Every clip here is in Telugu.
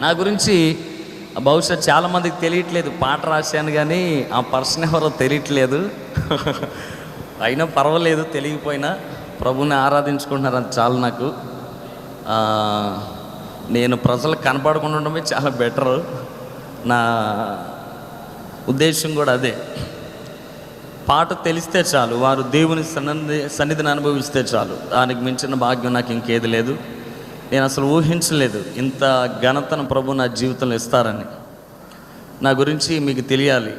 నా గురించి బహుశా చాలామందికి తెలియట్లేదు. పాట రాశాను కానీ ఆ పర్సన్ ఎవరో తెలియట్లేదు. అయినా పర్వాలేదు తెలియకపోయినా ప్రభుని ఆరాధించుకుంటున్నారు అది చాలు నాకు. నేను ప్రజలకు కనపడకుండా ఉండడమే చాలా బెటర్. నా ఉద్దేశం కూడా అదే. పాట తెలిస్తే చాలు వారు దేవుని సన్నిధిని అనుభవిస్తే చాలు. దానికి మించిన భాగ్యం నాకు ఇంకేది లేదు. నేను అసలు ఊహించలేదు ఇంత ఘనతను ప్రభు నా జీవితంలో ఇస్తారని. నా గురించి మీకు తెలియాలి.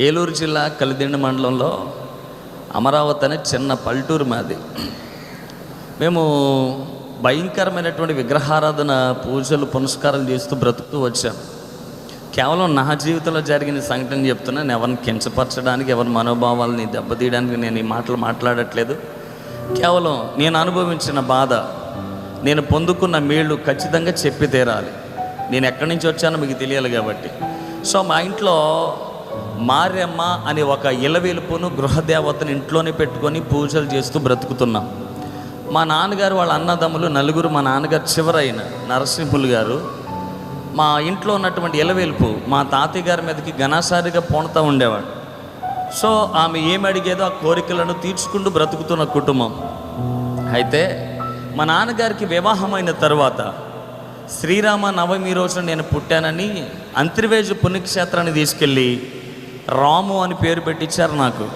ఏలూరు జిల్లా కలిదిండి మండలంలో అమరావతి అనే చిన్న పల్లెటూరు మాది. మేము భయంకరమైనటువంటి విగ్రహారాధన పూజలు పునస్కారాలు చేస్తూ బ్రతుకుతూ వచ్చాం. కేవలం నా జీవితంలో జరిగిన సంఘటన చెప్తున్నాను ఎవరిని కించపరచడానికి ఎవరి మనోభావాలని దెబ్బతీయడానికి నేను ఈ మాటలు మాట్లాడట్లేదు. కేవలం నేను అనుభవించిన బాధ నేను పొందుకున్న మేళ్ళు ఖచ్చితంగా చెప్పి తీరాలి. నేను ఎక్కడి నుంచి వచ్చానో మీకు తెలియాలి కాబట్టి. సో మా ఇంట్లో మార్యమ్మ అనే ఒక ఇలవేలుపును గృహదేవతను ఇంట్లోనే పెట్టుకొని పూజలు చేస్తూ బ్రతుకుతున్నాం. మా నాన్నగారు వాళ్ళ అన్నదమ్ములు నలుగురు మా నాన్నగారు చివరైన నరసింహులు గారు. మా ఇంట్లో ఉన్నటువంటి ఇలవేలుపు మా తాతయ్య గారి మీదకి ఘనాసారిగా పోనుతూ ఉండేవాడు. సో ఆమె ఏమి అడిగేదో ఆ కోరికలను తీర్చుకుంటూ బ్రతుకుతున్న కుటుంబం. అయితే మా నాన్నగారికి వివాహమైన తర్వాత శ్రీరామ నవమి రోజున నేను పుట్టానని అంతర్వేజు పుణ్యక్షేత్రాన్ని తీసుకెళ్ళి రాము అని పేరు పెట్టించారు నాకు.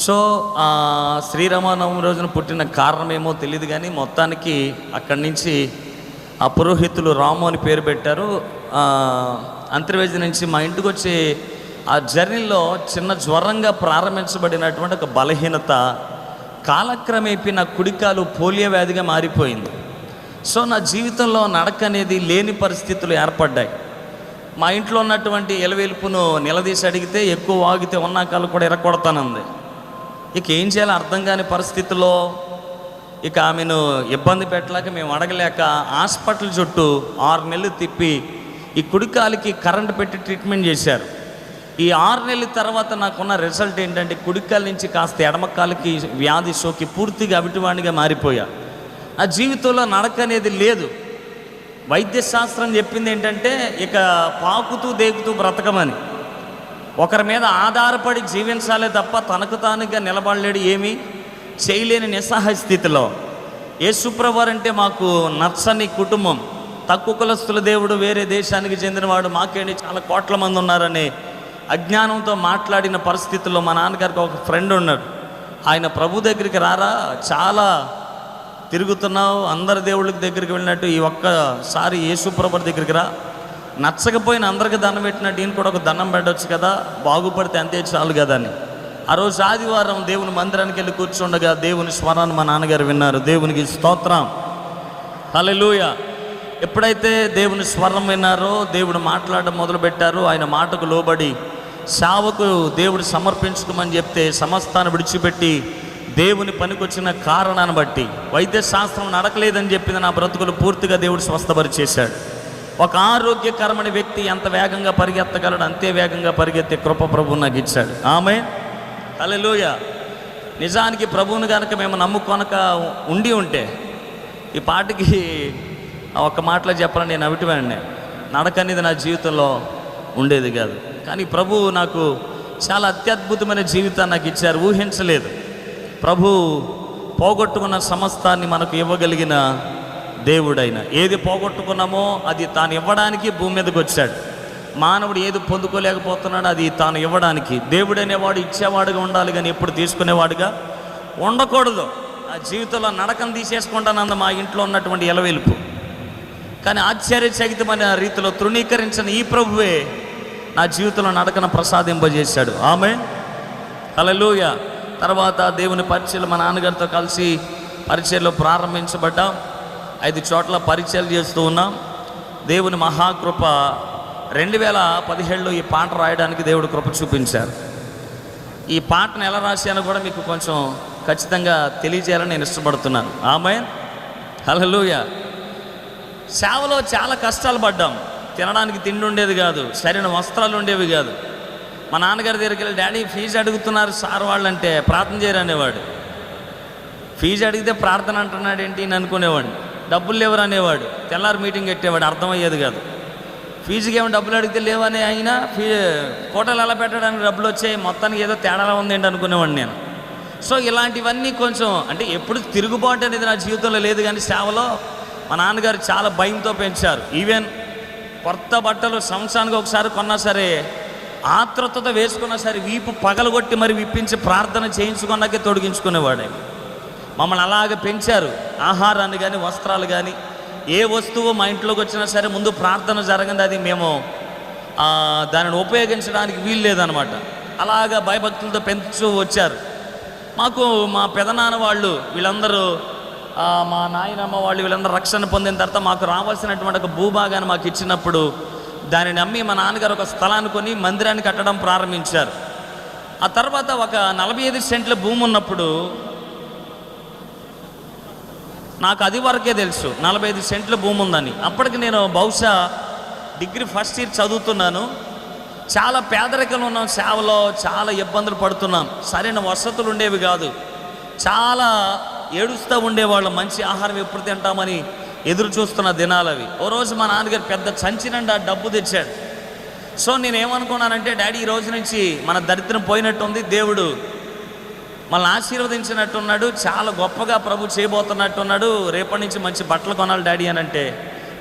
సో శ్రీరామనవమి రోజున పుట్టిన కారణం ఏమో తెలియదు కానీ మొత్తానికి అక్కడి నుంచి ఆ పురోహితులు రాము అని పేరు పెట్టారు. అంతర్వేది నుంచి మా ఇంటికి వచ్చి ఆ జర్నీలో చిన్న జ్వరంగా ప్రారంభించబడినటువంటి ఒక బలహీనత కాలక్రమేపీ నా కుడికాలు పోలియో వ్యాధిగా మారిపోయింది. సో నా జీవితంలో నడక అనేది లేని పరిస్థితులు ఏర్పడ్డాయి. మా ఇంట్లో ఉన్నటువంటి ఎలవేలుపును నిలదీసి అడిగితే ఎక్కువ వాగితే ఉన్న కాలు కూడా ఎరగొడతానంది ఇక ఏం చేయాలో అర్థం కాని పరిస్థితుల్లో ఇక ఆమెను ఇబ్బంది పెట్టలేక మేము అడగలేక హాస్పిటల్ చుట్టూ ఆరు నెలలు తిప్పి ఈ కుడికాలికి కరెంట్ పెట్టి ట్రీట్మెంట్ చేశారు. ఈ ఆరు నెలల తర్వాత నాకున్న రిజల్ట్ ఏంటంటే కుడికాల నుంచి కాస్త ఎడమకాలకి వ్యాధి సోకి పూర్తిగా అవిటివాణిగా మారిపోయా. నా జీవితంలో నడక అనేది లేదు. వైద్యశాస్త్రం చెప్పింది ఏంటంటే ఇక పాకుతూ దేకుతూ బ్రతకమని. ఒకరి మీద ఆధారపడి జీవించాలే తప్ప తనకు తానుగా నిలబడలేడు ఏమీ చేయలేని నిస్సహాయ స్థితిలో. యేసుప్రభర్ అంటే మాకు నచ్చని కుటుంబం. తక్కువ కులస్తుల దేవుడు వేరే దేశానికి చెందినవాడు మాకేంటి చాలా కోట్ల మంది ఉన్నారని అజ్ఞానంతో మాట్లాడిన పరిస్థితుల్లో మా నాన్నగారికి ఒక ఫ్రెండ్ ఉన్నాడు. ఆయన ప్రభు దగ్గరికి రారా చాలా తిరుగుతున్నావు అందరి దేవుళ్ళకి దగ్గరికి వెళ్ళినట్టు ఈ ఒక్కసారి యేసుప్రభు దగ్గరికి రా. నచ్చకపోయిన అందరికి దండం పెట్టినట్టు ఈయన కూడా ఒక దండం పెట్టవచ్చు కదా బాగుపడితే అంతే చాలు కదా అని. ఆ రోజు ఆదివారం దేవుని మందిరానికి వెళ్ళి కూర్చుండగా దేవుని స్వరాన్ని మా నాన్నగారు విన్నారు. దేవునికి స్తోత్రం. హల్లెలూయ. ఎప్పుడైతే దేవుని స్వరం విన్నారో దేవుడు మాట్లాడడం మొదలుపెట్టారో ఆయన మాటకు లోబడి సావకు దేవుడు సమర్పించుకోమని చెప్తే సమస్తాన్ని విడిచిపెట్టి దేవుని పనికొచ్చిన కారణాన్ని బట్టి వైద్య శాస్త్రం నడకలేదని చెప్పింది నా బ్రతుకులు పూర్తిగా దేవుడు స్వస్థపరిచేశాడు. ఒక ఆరోగ్యకరమైన వ్యక్తి ఎంత వేగంగా పరిగెత్తగలడు అంతే వేగంగా పరిగెత్తే కృప ప్రభువు నాకు ఇచ్చాడు. ఆమె అలెలుయ నిజానికి ప్రభువుని కనుక మేము నమ్ముకొనక ఉండి ఉంటే ఈ పాటికి ఒక మాటలో చెప్పాలని నేను అవిటివాడిని నడక అనేది నా జీవితంలో ఉండేది కాదు. కానీ ప్రభు నాకు చాలా అత్యద్భుతమైన జీవితాన్ని నాకు ఇచ్చారు. ఊహించలేదు. ప్రభు పోగొట్టుకున్న సమస్తాన్ని మనకు ఇవ్వగలిగిన దేవుడైన. ఏది పోగొట్టుకున్నామో అది తాను ఇవ్వడానికి భూమి మీదకి వచ్చాడు. మానవుడు ఏది పొందుకోలేకపోతున్నాడో అది తాను ఇవ్వడానికి. దేవుడనేవాడు ఇచ్చేవాడుగా ఉండాలి కానీ ఎప్పుడు తీసుకునేవాడుగా ఉండకూడదు. ఆ జీవితంలో నడకను తీసేసుకుంటానంద మా ఇంట్లో ఉన్నటువంటి ఎలవెలుపు. కానీ ఆశ్చర్యచకితమైన రీతిలో తృణీకరించిన ఈ ప్రభువే నా జీవితంలో నడకన ప్రసాదింపజేశాడు. ఆమె హలలోయ తర్వాత దేవుని పరిచయలు మా నాన్నగారితో కలిసి పరిచయలు ప్రారంభించబడ్డాం. ఐదు చోట్ల పరిచయాలు చేస్తూ ఉన్నాం. దేవుని మహాకృప రెండు వేల పదిహేడులో ఈ పాట రాయడానికి దేవుడు కృప చూపించారు. ఈ పాటను ఎలా రాశానో కూడా మీకు కొంచెం ఖచ్చితంగా తెలియజేయాలని నేను ఇష్టపడుతున్నాను. ఆమె హల్లెలూయ. సేవలో చాలా కష్టాలు పడ్డాం. తినడానికి తిండి ఉండేది కాదు. సరైన వస్త్రాలు ఉండేవి కాదు. మా నాన్నగారి దగ్గరికి వెళ్ళి డాడీ ఫీజు అడుగుతున్నారు సార్ వాళ్ళంటే ప్రార్థన చేయరు అనేవాడు. ఫీజు అడిగితే ప్రార్థన అంటున్నాడు ఏంటి అని అనుకునేవాడిని డబ్బులు లేవరు అనేవాడు. తెల్లారి మీటింగ్ పెట్టేవాడు అర్థమయ్యేది కాదు. ఫీజుకి ఏమైనా డబ్బులు అడిగితే లేవని అయినా ఫీ కోటలు ఎలా పెట్టడానికి డబ్బులు వచ్చాయి. మొత్తానికి ఏదో తేడాలా ఉందేంటి అనుకునేవాడిని నేను. సో ఇలాంటివన్నీ కొంచెం అంటే ఎప్పుడు తిరుగుబాటు అనేది నా జీవితంలో లేదు కానీ సేవలో మా నాన్నగారు చాలా భయంతో పెంచారు. ఈవెన్ కొత్త బట్టలు సంవత్సరానికి ఒకసారి కొన్నా సరే ఆత్రుతతో వేసుకున్నా సరే వీపు పగలగొట్టి మరి విప్పించి ప్రార్థన చేయించుకున్నాకే తొడిగించుకునేవాడే. మమ్మల్ని అలాగే పెంచారు. ఆహారాన్ని కానీ వస్త్రాలు కానీ ఏ వస్తువు మా ఇంట్లోకి వచ్చినా సరే ముందు ప్రార్థన జరగంది. అది మేము దానిని ఉపయోగించడానికి వీలు లేదనమాట. అలాగా భయభక్తులతో పెంచు వచ్చారు. మాకు మా పెదనాన్న వాళ్ళు వీళ్ళందరూ మా నాయనమ్మ వాళ్ళు వీళ్ళందరూ రక్షణ పొందిన తర్వాత మాకు రావాల్సినటువంటి ఒక భూభాగాన్ని మాకు ఇచ్చినప్పుడు దానిని నమ్మి మా నాన్నగారు ఒక స్థలాన్ని కొని మందిరాన్ని కట్టడం ప్రారంభించారు. ఆ తర్వాత ఒక నలభై ఐదు సెంట్ల భూమి ఉన్నప్పుడు నాకు అది వరకే తెలుసు నలభై ఐదు సెంట్ల భూమి ఉందని. అప్పటికి నేను బహుశా డిగ్రీ ఫస్ట్ ఇయర్ చదువుతున్నాను. చాలా పేదరికంలో ఉన్నాం సేవలో చాలా ఇబ్బందులు పడుతున్నాం సరైన వసతులు ఉండేవి కాదు. చాలా ఏడుస్తూ ఉండేవాళ్ళు మంచి ఆహారం ఎప్పుడు తింటామని ఎదురు చూస్తున్న దినాలు అవి. ఓ రోజు మా నాన్నగారు పెద్ద చంచినండా నిండా డబ్బు తెచ్చాడు. సో నేను ఏమనుకున్నానంటే డాడీ ఈ రోజు నుంచి మన దరిద్రం పోయినట్టుంది దేవుడు మనల్ని ఆశీర్వదించినట్టున్నాడు చాలా గొప్పగా ప్రభు చేయబోతున్నట్టున్నాడు రేపటి నుంచి మంచి బట్టలు కొనాలి డాడీ అని అంటే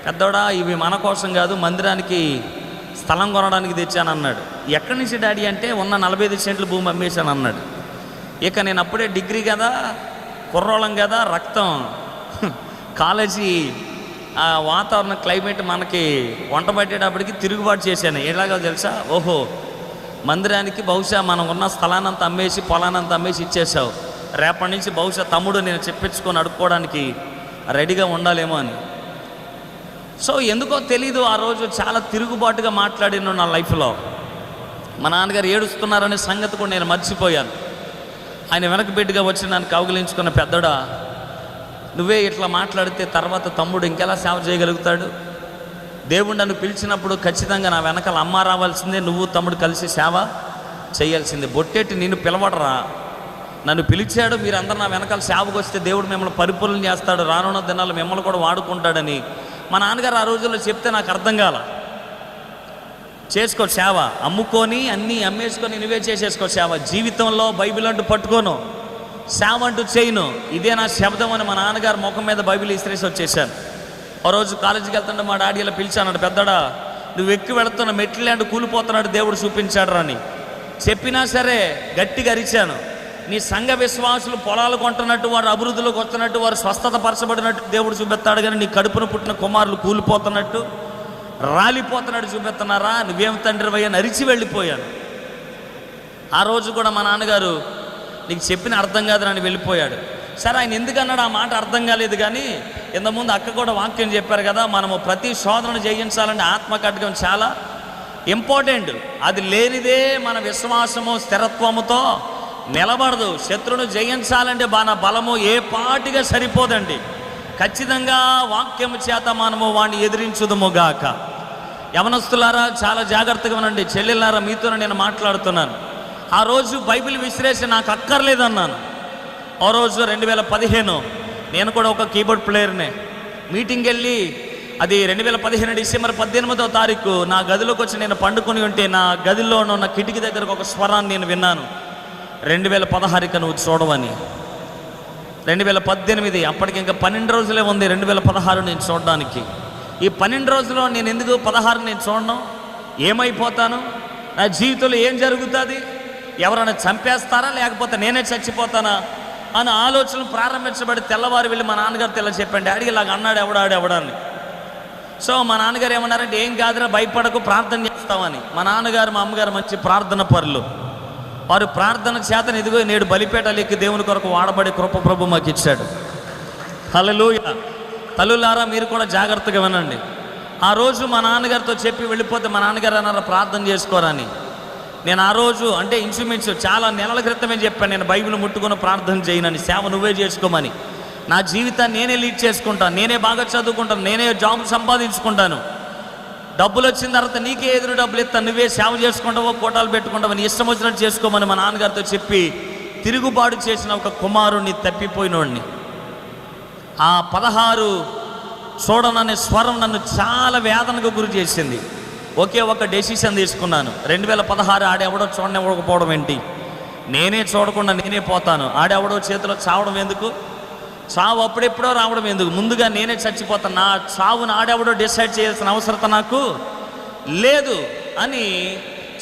పెద్దోడా ఇవి మన కోసం కాదు మందిరానికి స్థలం కొనడానికి తెచ్చాను అన్నాడు ఎక్కడి నుంచి డాడీ అంటే ఉన్న నలభై ఐదు సెంట్లు భూమి అమ్మేశాను అన్నాడు ఇక నేను అప్పుడే డిగ్రీ కదా కుర్రోళం కదా రక్తం. కాలేజీ ఆ వాతావరణం క్లైమేట్ మనకి వంట పట్టేటప్పటికి తిరుగుబాటు చేశాను. ఎలాగో తెలుసా? ఓహో మందిరానికి బహుశా మనం ఉన్న స్థలానంత అమ్మేసి పొలానంత అమ్మేసి ఇచ్చేసావు రేపటి నుంచి బహుశా తమ్ముడు నేను చెప్పించుకొని అడుక్కోవడానికి రెడీగా ఉండాలేమో అని. సో ఎందుకో తెలీదు ఆ రోజు చాలా తిరుగుబాటుగా మాట్లాడిన నా లైఫ్లో. మా నాన్నగారు ఏడుస్తున్నారనే సంగతి కూడా నేను మర్చిపోయాను. ఆయన వెనక బిడ్డగా వచ్చి నన్ను కౌగిలించుకున్న పెద్దడా నువ్వే ఇట్లా మాట్లాడితే తర్వాత తమ్ముడు ఇంకెలా సేవ చేయగలుగుతాడు? దేవుడు నన్ను పిలిచినప్పుడు ఖచ్చితంగా నా వెనకాల అమ్మ రావాల్సిందే నువ్వు తమ్ముడు కలిసి సేవ చేయాల్సిందే. బొట్టెట్టి నిన్ను పిలవడరా. నన్ను పిలిచాడు మీరందరూ నా వెనకాల సేవకు వస్తే దేవుడు మిమ్మల్ని పరిపూర్ణం చేస్తాడు రానున్న దినాలు మిమ్మల్ని కూడా వాడుకుంటాడని. మా నాన్నగారు ఆ రోజుల్లో చెప్తే నాకు అర్థం కాల. చేసుకో సేవ. అమ్ముకొని అన్నీ అమ్మేసుకొని నువ్వే చేసేసుకో సేవ. జీవితంలో బైబిల్ అంటూ పట్టుకోను. సేవ అంటూ చేయను. ఇదే నా శబ్దం అని మా నాన్నగారు ముఖం మీద బైబిల్ ఇస్త్రేసి వచ్చేసాను ఓ రోజు కాలేజీకి వెళ్తుంటే మా డాడీ ఇలా పిలిచాడు పెద్దడా నువ్వు ఎక్కి వెళుతున్న మెట్లు లాంటి కూలిపోతున్నాడు దేవుడు చూపించాడు అని. చెప్పినా సరే గట్టిగా అరిచాను. నీ సంఘ విశ్వాసులు పొలాలు కొంటున్నట్టు వారు అభివృద్ధిలోకి వస్తున్నట్టు వారు స్వస్థత పరచబడినట్టు దేవుడు చూపెత్తాడు కానీ నీ కడుపున పుట్టిన కుమారులు కూలిపోతున్నట్టు రాలిపోతున్నాడు చూపెత్తున్నారా నువ్వేం తండ్రి అని అరిచి వెళ్ళిపోయాను ఆ రోజు కూడా మా నాన్నగారు నీకు చెప్పిన అర్థం కాదు అని వెళ్ళిపోయాడు. సరే ఆయన ఎందుకన్నాడు? ఆ మాట అర్థం కాలేదు కానీ ఇంతకుముందు అక్క కూడా వాక్యం చెప్పారు కదా మనము ప్రతి శోధనను జయించాలంటే ఆత్మకడ్గం చాలా ఇంపార్టెంట్. అది లేనిదే మన విశ్వాసము స్థిరత్వముతో నిలబడదు. శత్రువును జయించాలంటే మన బలము ఏ పాటిగా సరిపోదండి. ఖచ్చితంగా వాక్యము చేత మనము వాడిని ఎదిరించుదుముగాక యవనస్తులారా చాలా జాగ్రత్తగా ఉండండి. చెల్లెలారా మీతో నేను మాట్లాడుతున్నాను. ఆ రోజు బైబిల్ విశ్లేషణ నాకు అక్కర్లేదన్నాను. ఆ రోజు రెండు వేల పదిహేను నేను కూడా ఒక కీబోర్డ్ ప్లేయర్నే. మీటింగ్ వెళ్ళి అది రెండు వేల పదిహేను డిసెంబర్ పద్దెనిమిదవ తారీఖు నా గదిలోకి వచ్చి నేను పండుకొని ఉంటే నా గదిలో ఉన్న కిటికీ దగ్గరకు ఒక స్వరాన్ని నేను విన్నాను. రెండు వేల పదహారుకి నువ్వు చూడవని. రెండు వేల పద్దెనిమిది అప్పటికి ఇంకా పన్నెండు రోజులే ఉంది రెండు వేల పదహారు నేను చూడడానికి. ఈ పన్నెండు రోజుల్లో నేను ఎందుకు పదహారు నేను చూడను? ఏమైపోతాను? నా జీవితంలో ఏం జరుగుతుంది? ఎవరైనా చంపేస్తారా? లేకపోతే నేనే చచ్చిపోతానా? అని ఆలోచనలు ప్రారంభించబడి తెల్లవారు వెళ్ళి మా నాన్నగారు తెల్ల చెప్పండి డాడీ ఇలాగ అన్నాడు ఎవడాడు ఎవడాన్ని సో మా నాన్నగారు ఏమన్నారంటే ఏం కాదురా భయపడకు ప్రార్థన చేస్తామని మా నాన్నగారు మా అమ్మగారు మంచి ప్రార్థన పరులు. వారు ప్రార్థన చేతను ఇదిగో నేడు బలిపేటలెక్కి దేవుని కొరకు వాడబడి కృప ప్రభు మాకు ఇచ్చాడు. హల్లెలూయ. తల్లులారా మీరు కూడా జాగ్రత్తగా వినండి. ఆ రోజు మా నాన్నగారితో చెప్పి వెళ్ళిపోతే మా నాన్నగారు అన్నారు ప్రార్థన చేసుకోరని. నేను ఆ రోజు అంటే ఇంచుమించు చాలా నెలల క్రితమే చెప్పాను నేను బైబిల్ ముట్టుకుని ప్రార్థన చేయనని సేవ నువ్వే చేసుకోమని. నా జీవితాన్ని నేనే లీడ్ చేసుకుంటాను నేనే బాగా చదువుకుంటాను నేనే జాబ్ సంపాదించుకుంటాను. డబ్బులు వచ్చిన తర్వాత నీకే ఎదురు డబ్బులు ఇస్తాను నువ్వే సేవ చేసుకుంటావో కోటాలు పెట్టుకుంటావో నీ ఇష్టం వచ్చినట్టు చేసుకోమని మా నాన్నగారితో చెప్పి తిరుగుబాటు చేసిన ఒక కుమారుణ్ణి తప్పిపోయినోడిని. ఆ పదహారు చూడననే స్వరం నన్ను చాలా వేదనకు గురి చేసింది. ఒకే ఒక డెసిషన్ తీసుకున్నాను. రెండు వేల పదహారు ఆడెవడో చూడనివ్వకపోవడం ఏంటి? నేనే చూడకుండా నేనే పోతాను. ఆడెవడో చేతిలో చావడం ఎందుకు? చావు అప్పుడెప్పుడో రావడం ఎందుకు? ముందుగా నేనే చచ్చిపోతాను. నా చావు నాడెవడో డిసైడ్ చేయాల్సిన అవసరత నాకు లేదు అని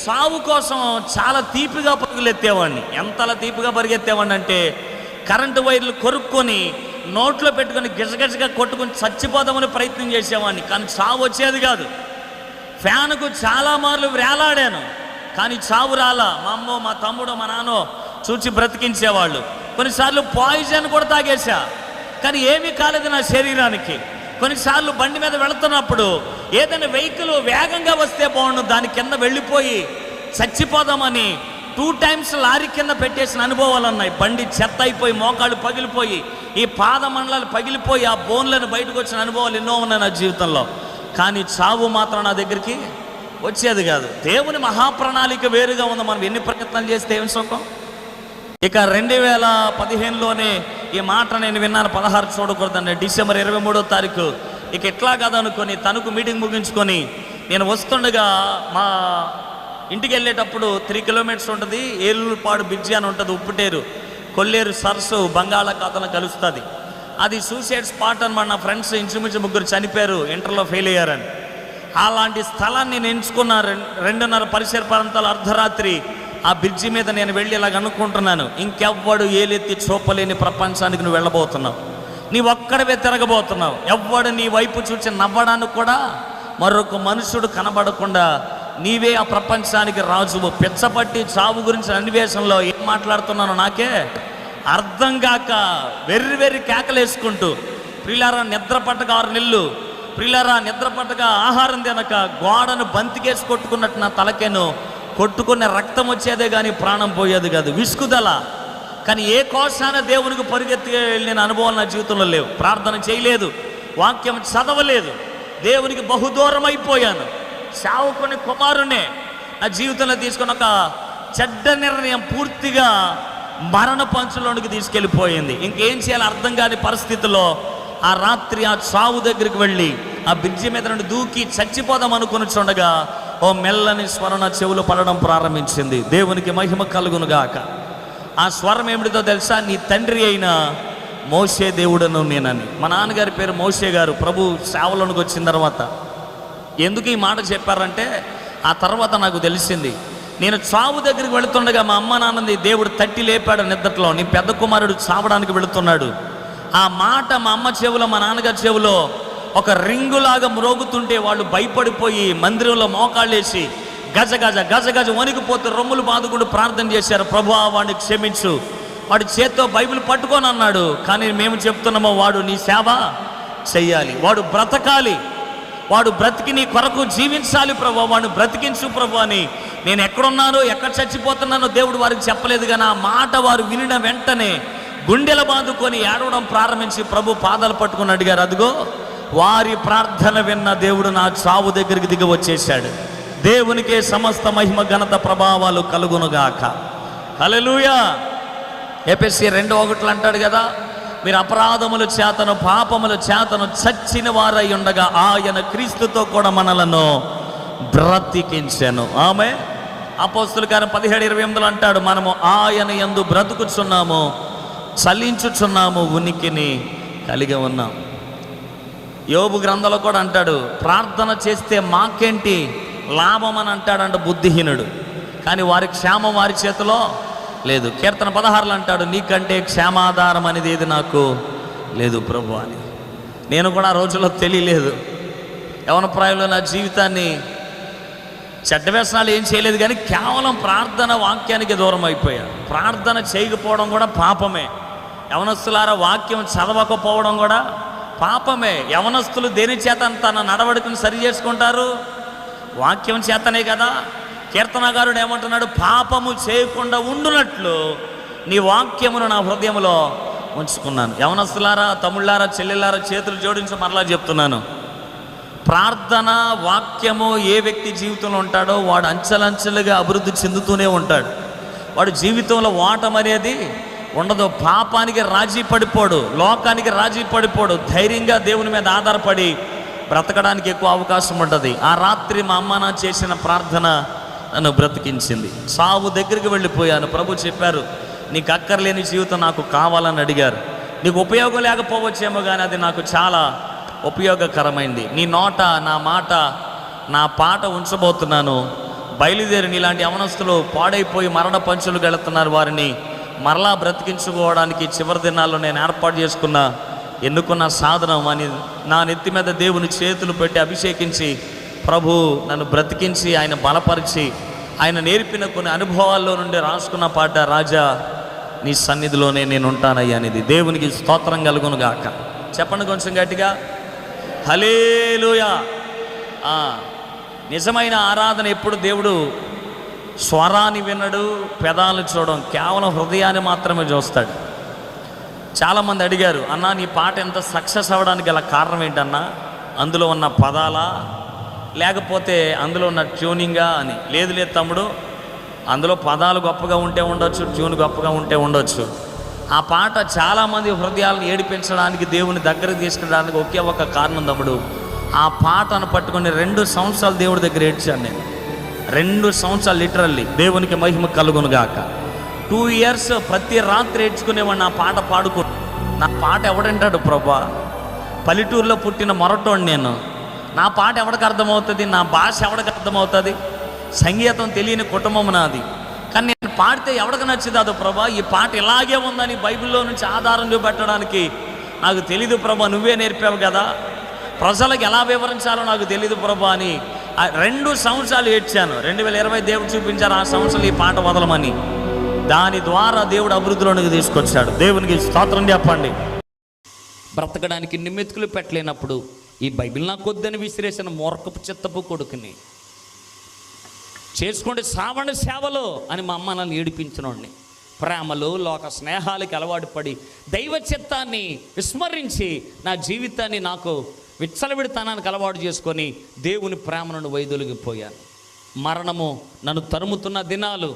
చావు కోసం చాలా తీపిగా పరుగులెత్తేవాడిని. ఎంతలా తీపిగా పరిగెత్తేవాడిని అంటే కరెంటు వైర్లు కొరుక్కొని నోట్లో పెట్టుకొని గిజగిజగా కొట్టుకొని చచ్చిపోదామని ప్రయత్నం చేసేవాడిని. కానీ చావు వచ్చేది కాదు. ఫ్యాన్కు చాలా మార్లు వేలాడాను కానీ చావు రాలా. మా అమ్మో మా తమ్ముడు మా నాన్నో చూచి బ్రతికించేవాళ్ళు. కొన్నిసార్లు పాయిజన్ కూడా తాగేశా. కానీ ఏమీ కాలేదు నా శరీరానికి. కొన్నిసార్లు బండి మీద వెళుతున్నప్పుడు ఏదైనా వెహికల్ వేగంగా వస్తే బాగుండు దాని కింద వెళ్ళిపోయి చచ్చిపోదామని టూ టైమ్స్ లారీ కింద పెట్టేసిన అనుభవాలు ఉన్నాయి. బండి చెత్త అయిపోయి మోకాళ్ళు పగిలిపోయి ఈ పాద మండలాలు పగిలిపోయి ఆ బోన్లను బయటకు వచ్చిన అనుభవాలు ఎన్నో ఉన్నాయి నా జీవితంలో. కానీ చావు మాత్రం నా దగ్గరికి వచ్చేది కాదు. దేవుని మహాప్రణాళిక వేరుగా ఉంది. మనం ఎన్ని ప్రయత్నాలు చేస్తే ఏం సుఖం? ఇక రెండు వేల పదిహేనులోనే ఈ మాట నేను విన్నాను. పదహారు చూడకూడదండి. డిసెంబర్ ఇరవై మూడో తారీఖు. ఇక ఎట్లా కాదనుకొని తనకు మీటింగ్ ముగించుకొని నేను వస్తుండగా మా ఇంటికి వెళ్ళేటప్పుడు త్రీ కిలోమీటర్స్ ఉంటుంది. ఏలూరుపాడు బ్రిడ్జి అని ఉంటుంది ఉప్పుటేరు కొల్లేరు సరస్సు బంగాళాఖాతంలో కలుస్తుంది. అది సూసైడ్ స్పాట్ అనమాట నా ఫ్రెండ్స్ ఇంచుమించు ముగ్గురు చనిపోయారు. ఇంటర్లో ఫెయిల్ అయ్యారని. అలాంటి స్థలాన్ని నేను ఎంచుకున్న రెండున్నర పరిసర ప్రాంతాల అర్ధరాత్రి ఆ బ్రిడ్జి మీద నేను వెళ్ళి ఇలాగ అనుకుంటున్నాను. ఇంకెవ్వడు ఏలెత్తి చూపలేని ప్రపంచానికి నువ్వు వెళ్ళబోతున్నావు. నీ ఒక్కడవే తిరగబోతున్నావు. ఎవ్వడు నీ వైపు చూసి నవ్వడానికి కూడా మరొక మనుషుడు కనబడకుండా నీవే ఆ ప్రపంచానికి రాజువు. పిచ్చపట్టి చావు గురించి అన్వేషణలో ఏం మాట్లాడుతున్నానో నాకే అర్థం కాక వెర్రి వెర్రి కేకలేసుకుంటూ ప్రిలారా నిద్ర పట్టక ఆరు నెల్లు ప్రిలారా నిద్ర పట్టక ఆహారం తినక గోడను బంతికేసి కొట్టుకున్నట్టు నా తలకేను కొట్టుకున్న రక్తం వచ్చేదే కానీ ప్రాణం పోయేది కాదు. విసుకుదల. కానీ ఏ కోశాన దేవునికి పరిగెత్తి వెళ్ళిన అనుభవం నా జీవితంలో లేవు. ప్రార్థన చేయలేదు. వాక్యం చదవలేదు. దేవునికి బహుదూరం అయిపోయాను సావుకొని కుమారునే నా జీవితంలో తీసుకున్న ఒక చెడ్డ నిర్ణయం పూర్తిగా మరణ పంచులోనికి తీసుకెళ్ళిపోయింది. ఇంకేం చేయాలో అర్థం కాని పరిస్థితిలో ఆ రాత్రి ఆ చావు దగ్గరికి వెళ్ళి ఆ బ్రిడ్జి మీద నుండి దూకి చచ్చిపోదాం అనుకుని చూడగా ఓ మెల్లని స్వరణ చెవులు పడడం ప్రారంభించింది. దేవునికి మహిమ కలుగునుగాక ఆ స్వరం ఏమిటిదో తెలుసా? నీ తండ్రి అయిన మోసే దేవుడను నేనని. మా నాన్నగారి పేరు మోసే గారు. ప్రభు సేవలోనికి వచ్చిన తర్వాత. ఎందుకు ఈ మాట చెప్పారంటే ఆ తర్వాత నాకు తెలిసింది. నేను చావు దగ్గరికి వెళుతుండగా మా అమ్మ నాన్నది దేవుడు తట్టి లేపాడు నిద్రలో నీ పెద్ద కుమారుడు చావడానికి వెళుతున్నాడు. ఆ మాట మా అమ్మ చెవులో మా నాన్నగారి చెవులో ఒక రింగులాగా మ్రోగుతుంటే వాళ్ళు భయపడిపోయి మందిరంలో మోకాళ్ళేసి గజ గజ గజ గజ వణికిపోతే రొమ్ములు బాదుకుంటూ ప్రార్థన చేశారు. ప్రభు వాడిని క్షమించు. వాడి చేత్తో బైబిల్ పట్టుకొని అన్నాడు కానీ మేము చెప్తున్నామో వాడు నీ సేవ చెయ్యాలి. వాడు బ్రతకాలి. వాడు బ్రతికి నీ కొరకు జీవించాలి ప్రభు వాడిని బ్రతికించు ప్రభు అని నేను ఎక్కడున్నానో ఎక్కడ చచ్చిపోతున్నానో దేవుడు వారికి చెప్పలేదు. కానీ ఆ మాట వారు వినిన వెంటనే గుండెల బాదుకొని ఏడవడం ప్రారంభించి ప్రభు పాదాలు పట్టుకుని అడిగారు. అదిగో వారి ప్రార్థన విన్న దేవుడు నా చావు దగ్గరికి దిగి వచ్చేసాడు దేవునికే సమస్త మహిమ ఘనత ప్రభావాలు కలుగునుగాక. హలలుయా ఎపిసి రెండు ఒకట్లు అంటాడు కదా మీరు అపరాధముల చేతను పాపముల చేతను చచ్చిన వారై ఉండగా ఆయన క్రీస్తుతో కూడా మనలను బ్రతికించాను. ఆమె. అపోస్తులు కారం పదిహేడు ఇరవై ఎనిమిదిలో అంటాడు మనము ఆయన ఎందు బ్రతుకుచున్నాము చలించుచున్నాము ఉనికిని కలిగి ఉన్నాం. యోబు గ్రంథంలో కూడా అంటాడు ప్రార్థన చేస్తే మాకేంటి లాభం అని అంటాడంట బుద్ధిహీనుడు. కానీ వారి క్షేమం వారి చేతిలో లేదు. కీర్తన పదహారులు అంటాడు నీకంటే క్షేమాధారం అనేది ఏది నాకు లేదు ప్రభు అని. నేను కూడా ఆ రోజుల్లో తెలియలేదు. యవనప్రాయంలో నా జీవితాన్ని చెడ్డ వ్యసనాలు ఏం చేయలేదు కానీ కేవలం ప్రార్థన వాక్యానికి దూరం అయిపోయా. ప్రార్థన చేయకపోవడం కూడా పాపమే. యవనస్తులారా వాక్యం చదవకపోవడం కూడా పాపమే యవనస్తులు దేని చేత తన నడవడికను సరి చేసుకుంటారు? వాక్యం చేతనే కదా. కీర్తనగారుడు ఏమంటున్నాడు? పాపము చేయకుండా ఉండునట్లు నీ వాక్యమును నా హృదయంలో ఉంచుకున్నాను. యవనస్తులారా తమ్ముళ్ళారా చెల్లెళ్ళారా చేతులు జోడించి మరలా చెప్తున్నాను. ప్రార్థన వాక్యము ఏ వ్యక్తి జీవితంలో ఉంటాడో వాడు అంచెలంచెలుగా అభివృద్ధి చెందుతూనే ఉంటాడు. వాడు జీవితంలో వాటం అనేది ఉండదు. పాపానికి రాజీ పడిపోడు. లోకానికి రాజీ పడిపోడు. ధైర్యంగా దేవుని మీద ఆధారపడి బ్రతకడానికి ఎక్కువ అవకాశం ఉంటుంది ఆ రాత్రి మా అమ్మ నా చేసిన ప్రార్థన నన్ను బ్రతికించింది. సావు దగ్గరికి వెళ్ళిపోయాను. ప్రభు చెప్పారు నీకు అక్కర్లేని జీవితం నాకు కావాలని అడిగారు. నీకు ఉపయోగం లేకపోవచ్చేమో కానీ అది నాకు చాలా ఉపయోగకరమైంది. నీ నోట నా మాట నా పాట ఉంచబోతున్నాను. బయలుదేరి. నీలాంటి అవనస్తులు పాడైపోయి మరణ పంచులు గెలుతున్నారు వారిని. మరలా బ్రతికించుకోవడానికి చివరి దినాల్లో నేను ఏర్పాటు చేసుకున్న ఎన్నుకున్న సాధనం అని నా నెత్తి మీద దేవుని చేతులు పెట్టి అభిషేకించి ప్రభు నన్ను బ్రతికించి ఆయన బలపరిచి ఆయన నేర్పిన కొన్ని అనుభవాల్లో నుండి రాసుకున్న పాట రాజా నీ సన్నిధిలోనే నేను ఉంటానయ్యా అనేది. దేవునికి స్తోత్రం కలుగును గాక. చెప్పండి కొంచెం గట్టిగా. హలేలుయా ఆ, నిజమైన ఆరాధన ఎప్పుడు దేవుడు స్వరాన్ని వినడు పెదాలు చూడడం కేవలం హృదయాన్ని మాత్రమే చూస్తాడు. చాలామంది అడిగారు అన్నా నీ పాట ఎంత సక్సెస్ అవ్వడానికి గల కారణం ఏంటన్నా? అందులో ఉన్న పదాలా? లేకపోతే అందులో ఉన్న ట్యూనింగా? అని. లేదు లేదు తమ్ముడు అందులో పదాలు గొప్పగా ఉంటే ఉండొచ్చు ట్యూన్ గొప్పగా ఉంటే ఉండొచ్చు. ఆ పాట చాలామంది హృదయాలను ఏడిపించడానికి దేవుని దగ్గర తీసుకెళ్ళడానికి ఒకే ఒక కారణం తమ్ముడు. ఆ పాటను పట్టుకొని రెండు సంవత్సరాలు దేవుడి దగ్గర ఏడ్చాను నేను. రెండు సంవత్సరాలు లిటరల్లీ దేవునికి మహిమ కలుగునుగాక. టూ ఇయర్స్ ప్రతి రాత్రి ఏడ్చుకునేవాడు నా పాట పాడుకో నా పాట ఎవడంటాడు ప్రభా? పల్లెటూరులో పుట్టిన మొరటోడు నేను. నా పాట ఎవడికి అర్థమవుతుంది? నా భాష ఎవడికి అర్థమవుతుంది? సంగీతం తెలియని కుటుంబం నాది. కానీ నేను పాడితే ఎవడికి నచ్చుదాదు ప్రభా? ఈ పాట ఇలాగే ఉందని బైబిల్లో నుంచి ఆధారం చూపెట్టడానికి నాకు తెలీదు ప్రభా. నువ్వే నేర్పావు కదా. ప్రజలకు ఎలా వివరించాలో నాకు తెలియదు ప్రభా అని రెండు సంవత్సరాలు ఏడ్చాను. రెండు వేల ఇరవై దేవుడు చూపించారు ఆ సంవత్సరాలు ఈ పాట వదలమని దాని ద్వారా దేవుడు అభివృద్ధిలోనికి తీసుకొచ్చాడు. దేవునికి స్తోత్రం చెప్పండి. బ్రతకడానికి నిమ్మెత్తుకులు పెట్టలేనప్పుడు ఈ బైబిల్ నాకు వద్దని విసిరేసిన మూర్ఖపు చిత్తపు కొడుకుని. చేసుకోండి శ్రావణ సేవలో అని మా అమ్మ నన్ను ఏడిపించినోడిని. ప్రేమలు లోక స్నేహాలకి అలవాటు పడి దైవ చిత్తాన్ని విస్మరించి నా జీవితాన్ని నాకు విచ్చలవిడితనానికి అలవాటు చేసుకొని దేవుని ప్రేమను వైదొలిగిపోయాను మరణము నన్ను తరుముతున్న దినాలు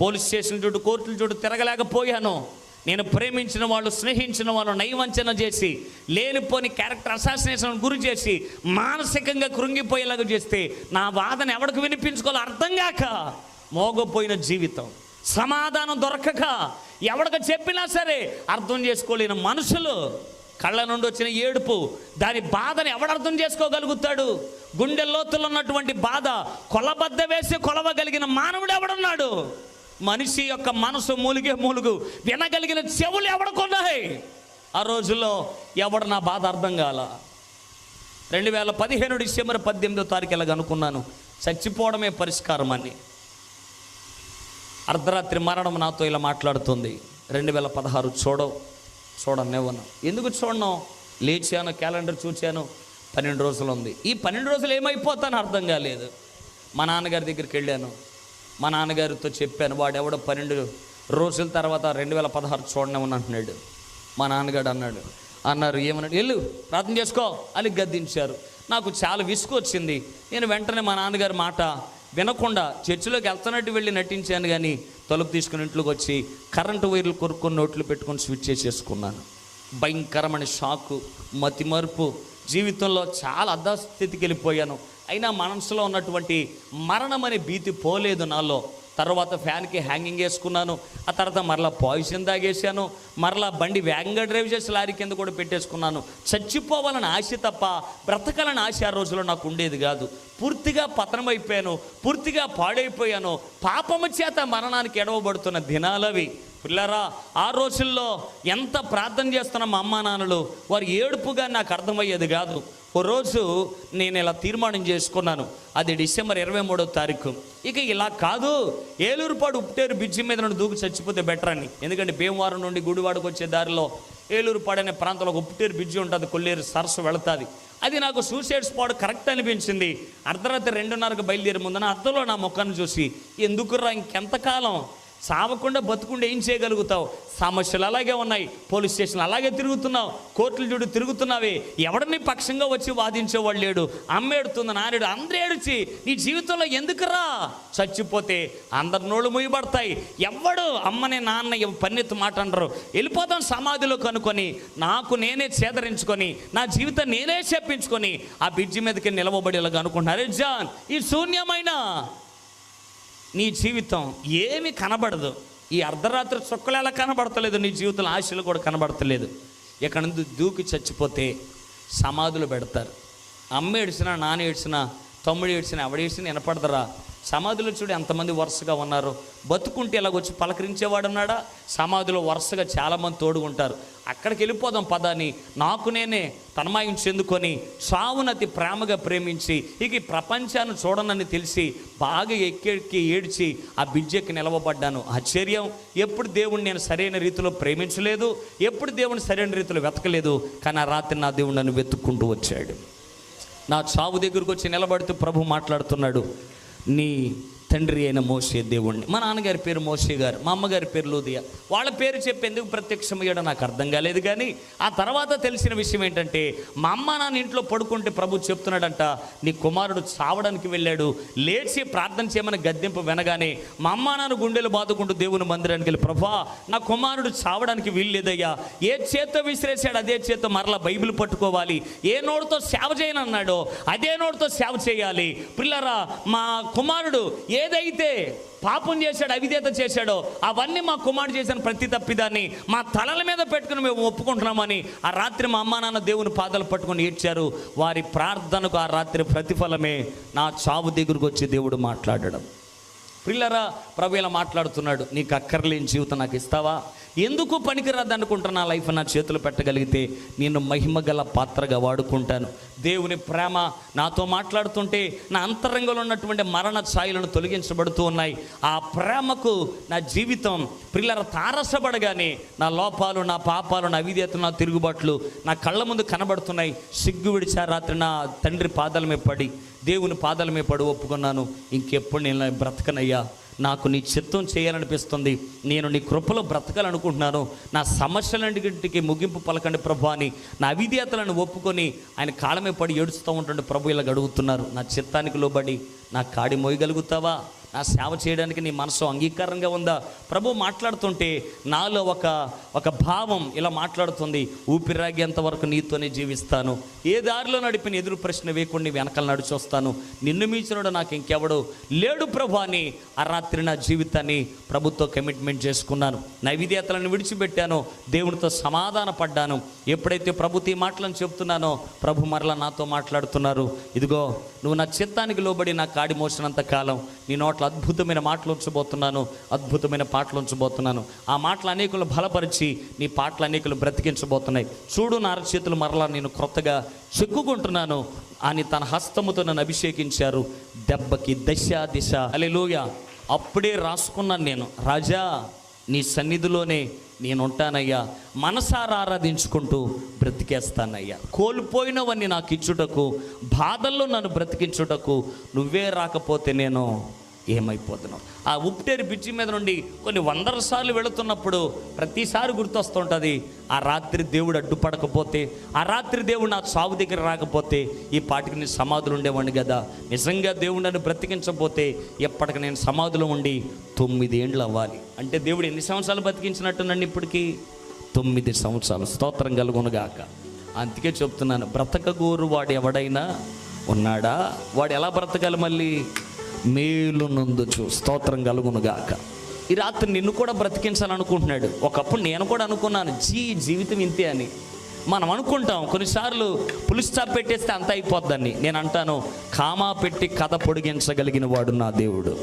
పోలీస్ స్టేషన్ చుట్టూ కోర్టుల చుట్టూ తిరగలేకపోయాను. నేను ప్రేమించిన వాళ్ళు స్నేహించిన వాళ్ళు నైవంచన చేసి లేనిపోని క్యారెక్టర్ అసాసినేషన్ గురి చేసి మానసికంగా కృంగిపోయేలాగా చేస్తే నా వాదన ఎవరికి వినిపించుకోవాలో అర్థం కాక మోగపోయిన జీవితం. సమాధానం దొరకక ఎవడికి చెప్పినా సరే అర్థం చేసుకోలేని మనుషులు కళ్ళ నుండి వచ్చిన ఏడుపు దాని బాధని ఎవడు అర్థం చేసుకోగలుగుతాడు? గుండె లోతులో ఉన్నటువంటి బాధ కొలబద్ద వేసి కొలవగలిగిన మానవుడు ఎవడున్నాడు? మనిషి యొక్క మనసు మూలిగే మూలుగు వినగలిగిన చెవులు ఎవడుకున్నాయి ఆ రోజుల్లో ఎవడు నా బాధ అర్థం కాల? రెండు వేల పదిహేను డిసెంబర్ పద్దెనిమిదో తారీఖు ఎలాగ అనుకున్నాను చచ్చిపోవడమే పరిష్కారం అని. అర్ధరాత్రి మరణం నాతో ఇలా మాట్లాడుతుంది. రెండు వేల పదహారు చూడవు. చూడనివ్వను ఎందుకు చూడను? లేచాను క్యాలెండర్ చూచాను పన్నెండు రోజులు ఉంది. ఈ పన్నెండు రోజులు ఏమైపోతాను అర్థం కాలేదు. మా నాన్నగారి దగ్గరికి వెళ్ళాను. మా నాన్నగారితో చెప్పాను వాడు ఎవడో పన్నెండు రోజుల తర్వాత రెండు వేల పదహారు చూడనివ్వను అంటున్నాడు. మా నాన్నగారు అన్నాడు. అన్నారు ఏమన్నాడు? వెళ్ళు ప్రార్థన చేసుకో అని గద్దించారు. నాకు చాలా విసుగు వచ్చింది. నేను వెంటనే మా నాన్నగారి మాట వినకుండా చర్చిలోకి వెళ్తున్నట్టు వెళ్ళి నటించాను కానీ తలుపు తీసుకుని ఇంట్లోకి వచ్చి కరెంటు వైర్లు కొరుక్కొని నోట్లు పెట్టుకొని స్విచ్ చేసేసుకున్నాను. భయంకరమైన షాకు మతిమరుపు. జీవితంలో చాలా అధస్థితికి వెళ్ళిపోయాను. అయినా మనసులో ఉన్నటువంటి మరణం అనే భీతి పోలేదు నాలో. తర్వాత ఫ్యాన్కి హ్యాంగింగ్ వేసుకున్నాను. ఆ తర్వాత మరలా పాయిజన్ తాగేసాను మరలా బండి వేగంగా డ్రైవ్ చేసి లారీ కింద కూడా పెట్టేసుకున్నాను. చచ్చిపోవాలని ఆశ తప్ప బ్రతకాలని ఆశ ఆ రోజులో నాకు ఉండేది కాదు. పూర్తిగా పతనమైపోయాను పూర్తిగా పాడైపోయాను. పాపము చేత మరణానికి ఎడవబడుతున్న దినాలవి పిల్లరా ఆ రోజుల్లో ఎంత ప్రార్థన చేస్తున్న మా అమ్మా నాన్నలు వారి ఏడుపుగా నాకు అర్థమయ్యేది కాదు. ఓ రోజు నేను ఇలా తీర్మానం చేసుకున్నాను. అది డిసెంబర్ ఇరవై మూడో తారీఖు. ఇక ఇలా కాదు ఏలూరుపాడు ఉప్టేరు బ్రిడ్జి మీద నుండి దూకి చచ్చిపోతే బెటర్ అని. ఎందుకంటే భీమవరం నుండి గుడివాడకు వచ్చే దారిలో ఏలూరుపాడు అనే ప్రాంతంలో ఒక ఉప్టేరు బ్రిడ్జి ఉంటుంది కొల్లేరు సరస్సు వెళుతుంది. అది నాకు సూసైడ్ స్పాట్ కరెక్ట్ అనిపించింది. అర్ధరాత్రి రెండున్నరకు బయలుదేరి ముందన అర్థంలో నా ముఖాన్ని చూసి ఎందుకురా ఇంకెంతకాలం చావకుండా బతుకుండా ఏం చేయగలుగుతావు? సమస్యలు అలాగే ఉన్నాయి. పోలీస్ స్టేషన్లు అలాగే తిరుగుతున్నావు. కోర్టులు చూడు తిరుగుతున్నావే. ఎవడని పక్షంగా వచ్చి వాదించేవాడు లేడు? అమ్మ ఏడుతుంది నానేడు అందరూ ఏడిచి నీ జీవితంలో ఎందుకురా? చచ్చిపోతే అందరి నోళ్ళు ముయ్యబడతాయి. ఎవడు అమ్మని నాన్న పన్నెత్తు మాట అంటారు వెళ్ళిపోతాం సమాధిలో కనుకొని నాకు నేనే చేదరించుకొని నా జీవితం నేనే చెప్పించుకొని ఆ బ్రిడ్జి మీదకి నిలవబడేలాగా ఇలాగ అనుకుంటున్నారు జాన్ ఈ శూన్యమైన నీ జీవితం ఏమి కనబడదు. ఈ అర్ధరాత్రి చుక్కలు ఎలా కనబడతలేదు నీ జీవితంలో ఆశలు కూడా కనబడతలేదు. ఇక్కడ నుంచి దూకి చచ్చిపోతే సమాధులు పెడతారు. అమ్మ ఏడ్చినా నాన్న ఏడ్చినా తమ్ముడు ఏడ్చినా ఎవడేడ్చినా వినపడదరా. సమాధిలో చూడు ఎంతమంది వరుసగా ఉన్నారు. బతుకుంటే ఇలాగొచ్చి పలకరించేవాడు ఉన్నాడా? సమాధిలో వరుసగా చాలామంది తోడు ఉంటారు. అక్కడికి వెళ్ళిపోదాం పదాన్ని నాకు నేనే తన్మాయించేందుకొని సావునతి ప్రేమగా ప్రేమించి ఇక ప్రపంచాన్ని చూడనని తెలిసి బాగా ఎక్కెక్కి ఏడ్చి ఆ బిడ్జకి నిలవబడ్డాను. ఆశ్చర్యం. ఎప్పుడు దేవుణ్ణి నేను సరైన రీతిలో ప్రేమించలేదు ఎప్పుడు దేవుని సరైన రీతిలో వెతకలేదు కానీ ఆ రాత్రి నా దేవుడు నన్ను వెతుక్కుంటూ వచ్చాడు. నా చావు దగ్గరకు వచ్చి నిలబడుతూ ప్రభు మాట్లాడుతున్నాడు. నీ తండ్రి అయిన మోసే దేవుణ్ణి. మా నాన్నగారి పేరు మోసే గారు మా అమ్మగారి పేరు లోదియ. వాళ్ళ పేరు చెప్పేందుకు ప్రత్యక్షమయ్యాడో నాకు అర్థం కాలేదు కానీ ఆ తర్వాత తెలిసిన విషయం ఏంటంటే మా అమ్మ నాన్న ఇంట్లో పడుకుంటే ప్రభు చెప్తున్నాడంట నీ కుమారుడు చావడానికి వెళ్ళాడు లేచి ప్రార్థన చేయమని గద్దెంపు వినగానే మా అమ్మ నాన్న గుండెలు బాదుకుంటూ దేవుని మందిరానికి వెళ్ళి ప్రభా నా కుమారుడు చావడానికి వీల్లేదయ్యా. ఏ చేత్తో విసిరేసాడు అదే చేత్తో మరలా బైబిల్ పట్టుకోవాలి. ఏ నోడుతో సేవ చేయనన్నాడో అదే నోడుతో సేవ చేయాలి. పిల్లరా మా కుమారుడు ఏ ఏదైతే పాపం చేశాడు అవిధేత చేశాడో అవన్నీ మా కుమారుడు చేసిన ప్రతి తప్పిదాన్ని మా తలల మీద పెట్టుకుని మేము ఒప్పుకుంటున్నామని ఆ రాత్రి మా అమ్మా నాన్న దేవుని పాదాలు పట్టుకొని ఏడ్చారు. వారి ప్రార్థనకు ఆ రాత్రి ప్రతిఫలమే నా చావు దగ్గరకు వచ్చి దేవుడు మాట్లాడడం. పిల్లరా ప్రభు ఇలా మాట్లాడుతున్నాడు నీకు అక్కర్లేని జీవితం నాకు ఇస్తావా? ఎందుకు పనికిరాదు అనుకుంటున్నా నా లైఫ్ నా చేతులు పెట్టగలిగితే నేను మహిమ గల పాత్రగా వాడుకుంటాను. దేవుని ప్రేమ నాతో మాట్లాడుతుంటే నా అంతరంగంలో ఉన్నటువంటి మరణ ఛాయలను తొలగించబడుతూ ఉన్నాయి. ఆ ప్రేమకు నా జీవితం పిల్లల తారసపడగానే నా లోపాలు నా పాపాలు నా అవిధేతలు నా తిరుగుబాట్లు నా కళ్ళ ముందు కనబడుతున్నాయి. సిగ్గు విడిచా రాత్రి నా తండ్రి పాదాల మీద పడి దేవుని పాదాల మీద పడి ఒప్పుకున్నాను. ఇంకెప్పుడు నేను బ్రతకనయ్యా. నాకు నీ చిత్తం చేయాలనిపిస్తుంది. నేను నీ కృపలో బ్రతకాలనుకుంటున్నాను. నా సమస్యలన్నింటికి ముగింపు పలకండి ప్రభు అని నా అవిధేతలను ఒప్పుకొని ఆయన కాళ్ళమే పడి ఏడుస్తూ ఉంటుండే ప్రభు ఇలా గడుగుతున్నారు నా చిత్తానికి లోబడి నా కాడి మోయగలుగుతావా? నా సేవ చేయడానికి నీ మనసు అంగీకారంగా ఉందా? ప్రభు మాట్లాడుతుంటే నాలో ఒక ఒక భావం ఇలా మాట్లాడుతుంది. ఊపిరాగేంత వరకు నీతోనే జీవిస్తాను. ఏ దారిలో నడిపిన ఎదురు ప్రశ్న వేయకుండా వెనకాల నడిచొస్తాను నిన్ను మించినడు నాకు ఇంకెవడు లేడు ప్రభు అని ఆ రాత్రి నా జీవితాన్ని ప్రభుత్వ కమిట్మెంట్ చేసుకున్నాను. నైవేద్యతలను విడిచిపెట్టాను. దేవునితో సమాధాన పడ్డాను ఎప్పుడైతే ప్రభుత్వ ఈ మాటలను చెప్తున్నానో ప్రభు మరలా నాతో మాట్లాడుతున్నారు. ఇదిగో నువ్వు నా చిత్తానికి లోబడి నా కాడి మోసినంత కాలం నీ నోట్ల అద్భుతమైన మాటలు ఉంచబోతున్నాను అద్భుతమైన పాటలు ఉంచబోతున్నాను. ఆ మాటలు అనేకులు బలపరిచి నీ పాటలు అనేకులు బ్రతికించబోతున్నాయి. చూడు నా అరచేతులు మరలా నేను క్రొత్తగా చెక్కుకుంటున్నాను. అని తన హస్తముతో నన్ను అభిషేకించారు. దెబ్బకి దశ దిశ. అలెలోయ అప్పుడే రాసుకున్నాను నేను. రాజా నీ సన్నిధిలోనే నేను ఉంటానయ్యా మనసారా ఆరాధించుకుంటూ బ్రతికేస్తానయ్యా. కోల్పోయినవన్నీ నాకు ఇచ్చుటకు బాధల్లో నన్ను బ్రతికించుటకు నువ్వే రాకపోతే నేను ఏమైపోతున్నావు? ఆ ఉప్టేరు పిచ్చి మీద నుండి కొన్ని వందల సార్లు వెళుతున్నప్పుడు ప్రతిసారి గుర్తొస్తుంటుంది ఆ రాత్రి దేవుడు అడ్డుపడకపోతే ఆ రాత్రి దేవుడు నా సాగు దగ్గర రాకపోతే ఈ పాటికి నేను సమాధులు ఉండేవాడిని కదా. నిజంగా దేవుడు నన్ను బ్రతికించకపోతే ఎప్పటికి నేను సమాధిలో ఉండి తొమ్మిది ఏండ్లు అవ్వాలి. అంటే దేవుడు ఎన్ని సంవత్సరాలు బ్రతికించినట్టు ఇప్పటికీ? తొమ్మిది సంవత్సరాలు. స్తోత్రం కలుగునుగాక. అందుకే చెప్తున్నాను బ్రతకగోరు వాడు ఎవడైనా ఉన్నాడా? వాడు ఎలా బ్రతకాలి మళ్ళీ? మేలు నందుచు స్తోత్రం కలుగునుగాక ఈ రాత్రి నిన్ను కూడా బ్రతికించాలనుకుంటున్నాడు. ఒకప్పుడు నేను కూడా అనుకున్నాను జీ జీవితం ఇంతే అని. మనం అనుకుంటాం కొన్నిసార్లు పులిస్టాప్ పెట్టేస్తే అంత అయిపోద్దని. నేను అంటాను కామా పెట్టి కథ పొడిగించగలిగిన వాడు నా దేవుడు.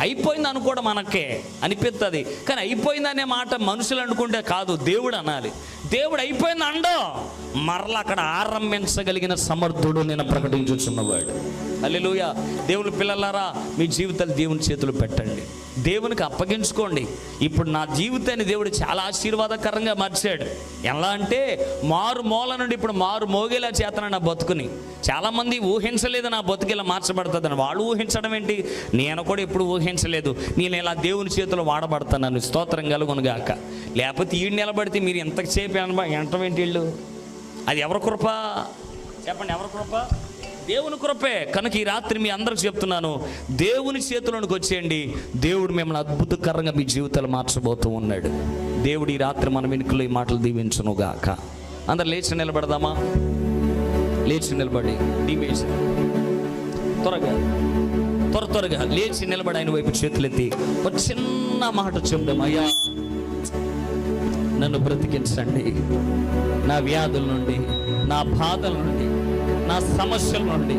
అయిపోయింది అనుకోవడం మనకే అనిపిస్తుంది కానీ అయిపోయిందనే మాట మనుషులు అనుకుంటే కాదు దేవుడు అనాలి. దేవుడు అయిపోయింది అండో మరలా అక్కడ ఆరంభించగలిగిన సమర్థుడు నేను ప్రకటించుచున్నవాడు. అల్లెలుయ దేవుని పిల్లలారా మీ జీవితాలు దేవుని చేతులు పెట్టండి. దేవునికి అప్పగించుకోండి. ఇప్పుడు నా జీవితాన్ని దేవుడు చాలా ఆశీర్వాదకరంగా మార్చాడు. ఎలా అంటే మారు మూల నుండి ఇప్పుడు మారు మోగేలా చేతన నా బతుకుని. చాలామంది ఊహించలేదు నా బతుకిలా మార్చబడుతుందని. వాళ్ళు ఊహించడం ఏంటి? నేను కూడా ఇప్పుడు ఊహించలేదు. నేను ఇలా దేవుని చేతిలో వాడబడతానని స్తోత్రం కలుగునుగాక లేకపోతే ఈ నిలబడితే మీరు ఎంతసేపు ఎంటం ఏంటి వీళ్ళు? అది ఎవరి కృప? చెప్పండి ఎవరి కృప? దేవుని కృపే. కనుక ఈ రాత్రి మీ అందరికి చెప్తున్నాను దేవుని చేతిలోనికి వచ్చేయండి. దేవుడు మిమ్మల్ని అద్భుతకరంగా మీ జీవితాలు మార్చబోతూ ఉన్నాడు. దేవుడు ఈ రాత్రి మన వెనుకలో ఈ మాటలు దీవించునుగాక. అందరు లేచి నిలబడదామా? లేచి నిలబడి దీవించు త్వరగా త్వర త్వరగా లేచి నిలబడి ఆయన వైపు చేతులెత్తి ఒక చిన్న మాట చెప్దాం. అయ్యా నన్ను బ్రతికించండి. నా వ్యాధుల నుండి నా బాధల నుండి నా సమస్యల నుండి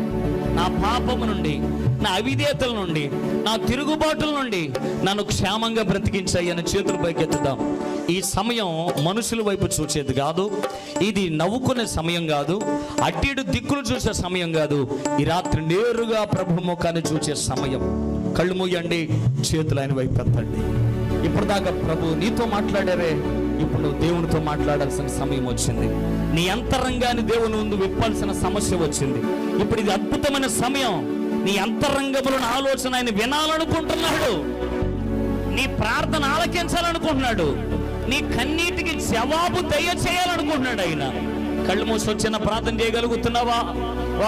నా పాపము నుండి నా అవిధేతల నుండి నా తిరుగుబాటుల నుండి నన్ను క్షేమంగా బ్రతికించాయని చేతులు పైకెత్తుదాం. ఈ సమయం మనుషుల వైపు చూసేది కాదు. ఇది నవ్వుకునే సమయం కాదు. అట్టిడు దిక్కులు చూసే సమయం కాదు. ఈ రాత్రి నేరుగా ప్రభు ముఖాన్ని చూసే సమయం. కళ్ళు మూయండి చేతులు ఆయన వైపు ఎత్తండి. ఇప్పుడు దాకా ప్రభు నీతో మాట్లాడారే. ఇప్పుడు నువ్వు దేవునితో మాట్లాడాల్సిన సమయం వచ్చింది. నీ అంతరంగాన్ని దేవుని ముందు విప్పాల్సిన సమస్య వచ్చింది. ఇప్పుడు ఇది అద్భుతమైన సమయం. నీ అంతరంగములను ఆలోచన ఆయన వినాలనుకుంటున్నాడు. నీ ప్రార్థన ఆలకించాలనుకుంటున్నాడు. నీ కన్నీటికి జవాబు దయచేయాలనుకుంటున్నాడు ఆయన. కళ్ళు మూసి వచ్చిన ప్రార్థన చేయగలుగుతున్నావా?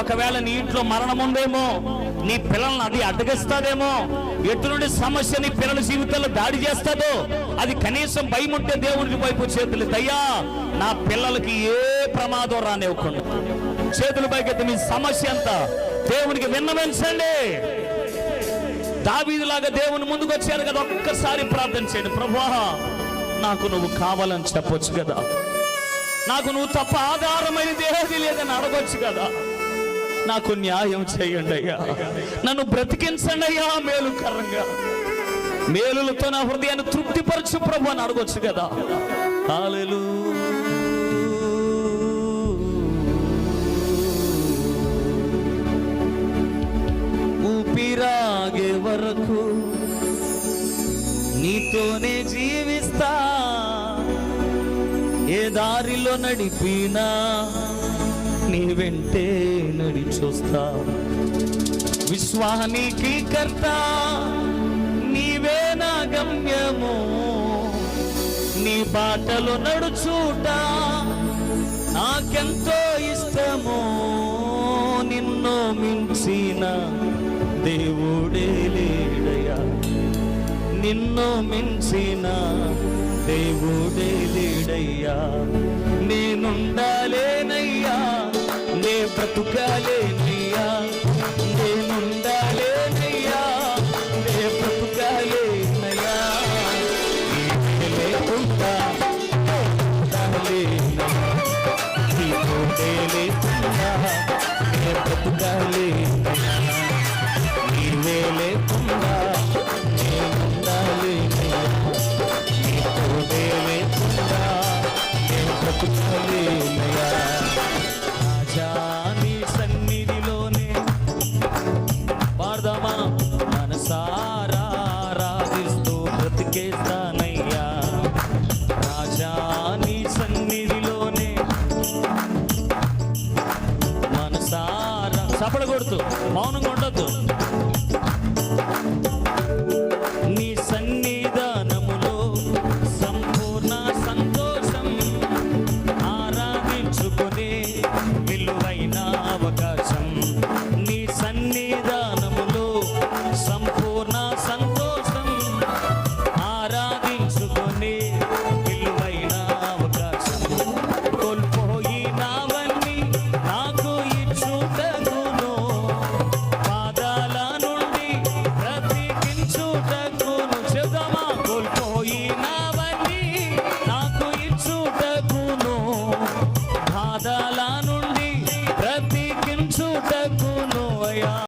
ఒకవేళ నీ ఇంట్లో మరణం ఉందేమో నీ పిల్లల్ని అది అడ్డగిస్తాదేమో ఎటువంటి సమస్య నీ పిల్లల జీవితంలో దాడి చేస్తుందో అది కనీసం భయం ఉంటే దేవుడికి వైపు చేతులు దయ్యా నా పిల్లలకి ఏ ప్రమాదం రానివ్వకుండా. చేతులు పైకెత్తి మీ సమస్య అంతా దేవునికి విన్నవించండి. దావీదులాగా దేవుని ముందుకు వచ్చారు కదా ఒక్కసారి ప్రార్థన చేయండి. ప్రభా నాకు నువ్వు కావాలని చెప్పొచ్చు కదా. నాకు నువ్వు తప్ప ఆధారమైనది ఏది లేదని అడగొచ్చు కదా. నాకు న్యాయం చేయండి అయ్యా. నన్ను బ్రతికించండి అయ్యా మేలుకరంగా మేలులతో నా హృదయాన్ని తృప్తిపరచు ప్రభు అని అడగొచ్చు కదా. హాలెలు ఊపిరాగే వరకు నీతోనే జీవిస్తా. ఏ దారిలో నడిపినా నీ వెంటే నడిచొస్తా. విశ్వానికి కర్త నీవే నా గమ్యము. నీ బాటలు నడుచూట నాకెంతో ఇష్టము. నిన్ను మించిన దేవుడే లేడయా నిన్ను మించిన దేవుడే లేడయ్యా. నేనుండా sempre a tu galería